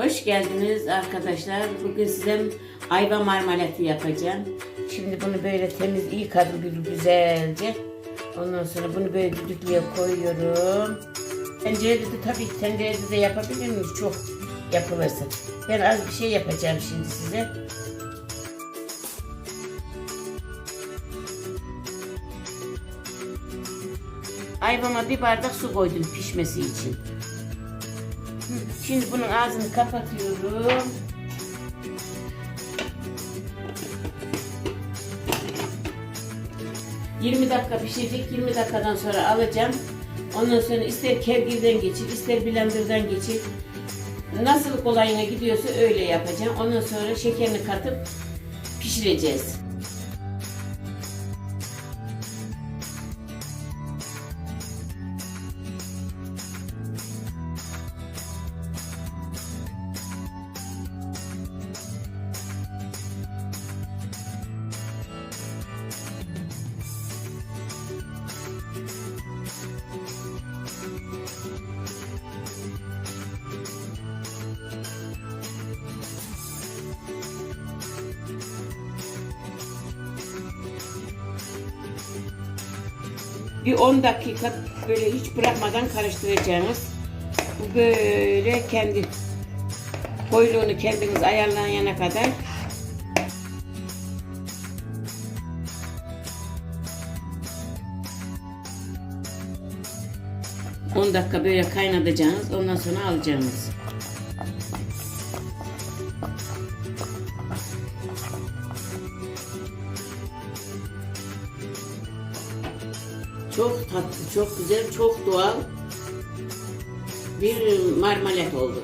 Hoş geldiniz arkadaşlar. Bugün size ayva marmelatı yapacağım. Şimdi bunu böyle temiz iyi kadın bir güzelce. Ondan sonra bunu böyle düdüklüye koyuyorum. Tencerede de tabii ki tencerede de yapabilir miyiz? Çok yapılırsa. Ben az bir şey yapacağım şimdi size. Ayvama bir bardak su koydum pişmesi için. Şimdi bunun ağzını kapatıyorum. ...20 dakika pişecek. 20 dakikadan sonra alacağım. Ondan sonra ister kevgirden geçir, ister blenderdan geçir. Nasıl kolayına gidiyorsa öyle yapacağım. Ondan sonra şekerini katıp pişireceğiz. Bir 10 dakika böyle hiç bırakmadan karıştıracağınız. Bu böyle kendi koyuluğunu kendiniz ayarlayana kadar ...10 dakika böyle kaynatacağınız... ...ondan sonra alacağınız. Çok tatlı, çok güzel, çok doğal bir marmelat oldu.